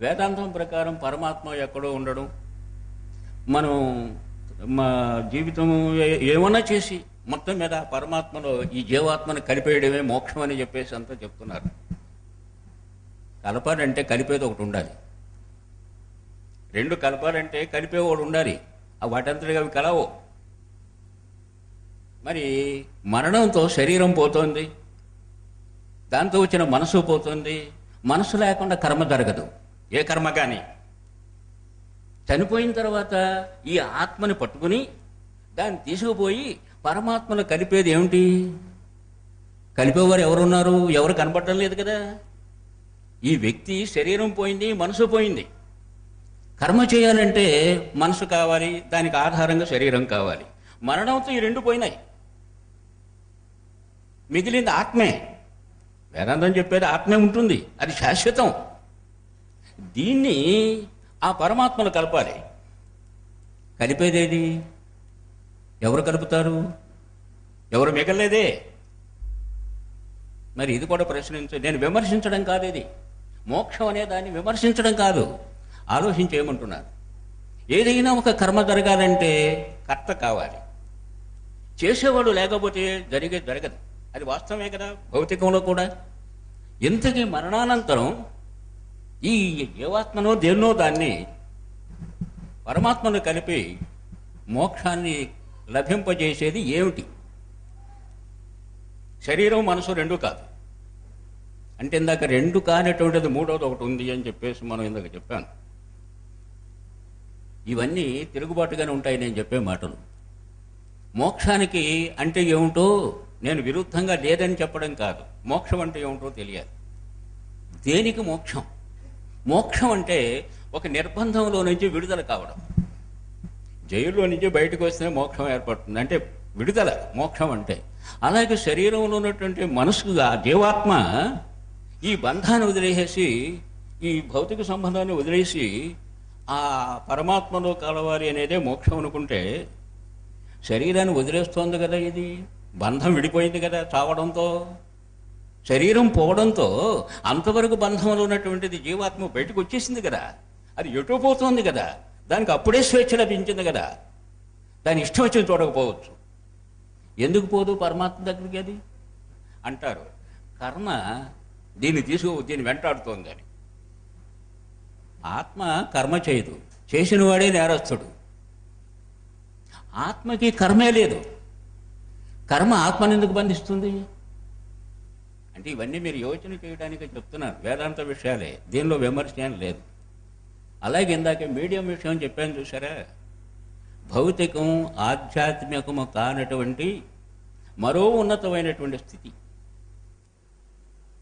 వేదాంతం ప్రకారం పరమాత్మ ఎక్కడో ఉండడం. మనం మా జీవితం ఏమన్నా చేసి మొత్తం మీద పరమాత్మలో ఈ జీవాత్మను కలిపేయడమే మోక్షం అని చెప్పేసి అంతా చెప్తున్నారు. కలపాలంటే కలిపేది ఒకటి ఉండాలి. రెండు కలపాలంటే కలిపేవాడు ఉండాలి. వాటంతటిగా అవి కలవు. మరి మరణంతో శరీరం పోతోంది. దాంతో వచ్చిన మనసు పోతుంది. మనసు లేకుండా కర్మ జరగదు. ఏ కర్మ కానీ. చనిపోయిన తర్వాత ఈ ఆత్మని పట్టుకుని దాన్ని తీసుకుపోయి పరమాత్మను కలిపేది ఏమిటి? కలిపేవారు ఎవరున్నారు? ఎవరు కనపడటం లేదు కదా. ఈ వ్యక్తి శరీరం పోయింది మనసు పోయింది. కర్మ చేయాలంటే మనసు కావాలి దానికి ఆధారంగా శరీరం కావాలి. మరణంతో ఈ రెండు పోయినాయి. మిగిలింది ఆత్మే. వేదాంతం చెప్పేది ఆత్మే ఉంటుంది అది శాశ్వతం. దీన్ని ఆ పరమాత్మను కలపాలి. కలిపేదేది? ఎవరు కలుపుతారు? ఎవరు మిగలేదే? మరి ఇది కూడా ప్రశ్నించ నేను విమర్శించడం కాదు ఇది. మోక్షం అనే దాన్ని విమర్శించడం కాదు. ఆలోచించేయమంటున్నారు ఏదైనా ఒక కర్మ జరగాలంటే కర్త కావాలి. చేసేవాడు లేకపోతే జరిగే జరగదు. అది వాస్తవమే కదా భౌతికంలో కూడా. ఇంతకీ మరణానంతరం ఈ జీవాత్మనో దేన్నో దాన్ని పరమాత్మను కలిపి మోక్షాన్ని లభింపజేసేది ఏమిటి? శరీరం మనసు రెండు కాదు. అంటే ఇందాక రెండు కానటువంటిది మూడోది ఒకటి ఉంది అని చెప్పేసి మనం ఇందాక చెప్పాను. ఇవన్నీ తిరుగుబాటుగానే ఉంటాయి నేను చెప్పే మాటలు. మోక్షానికి అంటే ఏమిటో నేను విరుద్ధంగా లేదని చెప్పడం కాదు. మోక్షం అంటే ఏమిటో తెలియాలి. దేనికి మోక్షం? మోక్షం అంటే ఒక నిర్బంధంలో నుంచి విడుదల కావడం. జైల్లో నుంచి బయటకు వస్తే మోక్షం ఏర్పడుతుంది. అంటే విడుదల మోక్షం అంటే. అలాగే శరీరంలో ఉన్నటువంటి మనసుగా జీవాత్మ ఈ బంధాన్ని వదిలేసి ఈ భౌతిక సంబంధాన్ని వదిలేసి ఆ పరమాత్మలో కలవాలి అనేదే మోక్షం అనుకుంటే శరీరాన్ని వదిలేస్తోంది కదా ఇది. బంధం విడిపోయింది కదా చావడంతో. శరీరం పోవడంతో అంతవరకు బంధంలో ఉన్నటువంటిది జీవాత్మ బయటకు వచ్చేసింది కదా. అది ఎటు పోతుంది కదా. దానికి అప్పుడే స్వేచ్ఛ లభించింది కదా. దాని ఇష్టం వచ్చింది చూడకపోవచ్చు. ఎందుకు పోదు పరమాత్మ దగ్గరికి అది? అంటారు కర్మ దీన్ని తీసుకు దీన్ని వెంటాడుతోంది అని. ఆత్మ కర్మ చేయదు. చేసిన వాడే నేరస్తుడు. ఆత్మకి కర్మే లేదు. కర్మ ఆత్మని ఎందుకు బంధిస్తుంది? అంటే ఇవన్నీ మీరు యోచన చేయడానికి చెప్తున్నారు. వేదాంత విషయాలే. దీనిలో విమర్శ ఏం లేదు. అలాగే ఇందాక మీడియం విషయం చెప్పాను చూసారా భౌతికం ఆధ్యాత్మికము కానటువంటి మరో ఉన్నతమైనటువంటి స్థితి.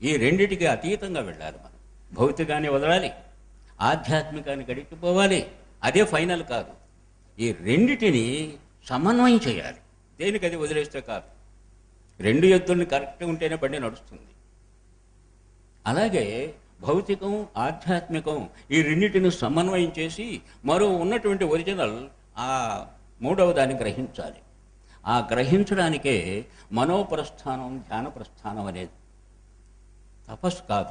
ఈ రెండిటికి అతీతంగా వెళ్ళాలి మనం. భౌతికాన్ని వదలాలి. ఆధ్యాత్మికాన్ని గడిచిపోవాలి. అదే ఫైనల్ కాదు. ఈ రెండిటిని సమన్వయం చేయాలి. దేనికి అది వదిలేస్తే కాదు. రెండు ఎత్తుల్ని కరెక్ట్గా ఉంటేనే బండి నడుస్తుంది. అలాగే భౌతికం ఆధ్యాత్మికం ఈ రెండింటిని సమన్వయం చేసి మరో ఉన్నటువంటి ఒరిజినల్ ఆ మూడవ దాన్ని గ్రహించాలి. ఆ గ్రహించడానికే మనోప్రస్థానం ధ్యాన ప్రస్థానం అనేది. తపస్సు కాదు.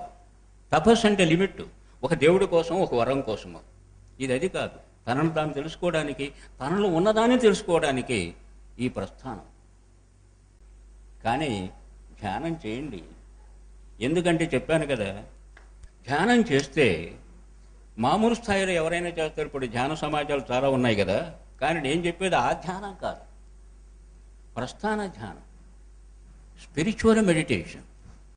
తపస్సు అంటే లిమిట్. ఒక దేవుడి కోసం ఒక వరం కోసము. ఇది అది కాదు. తనను తాను తెలుసుకోవడానికి తనలో ఉన్నదాన్ని తెలుసుకోవడానికి ఈ ప్రస్థానం. కానీ ధ్యానం చేయండి. ఎందుకంటే చెప్పాను కదా ధ్యానం చేస్తే మామూలు స్థాయిలో ఎవరైనా చేస్తారు ఇప్పుడు ధ్యాన సమాజాలు చాలా ఉన్నాయి కదా కానీ నేను చెప్పేది ఆ ధ్యానం కాదు. ప్రస్థాన ధ్యానం స్పిరిచువల్ మెడిటేషన్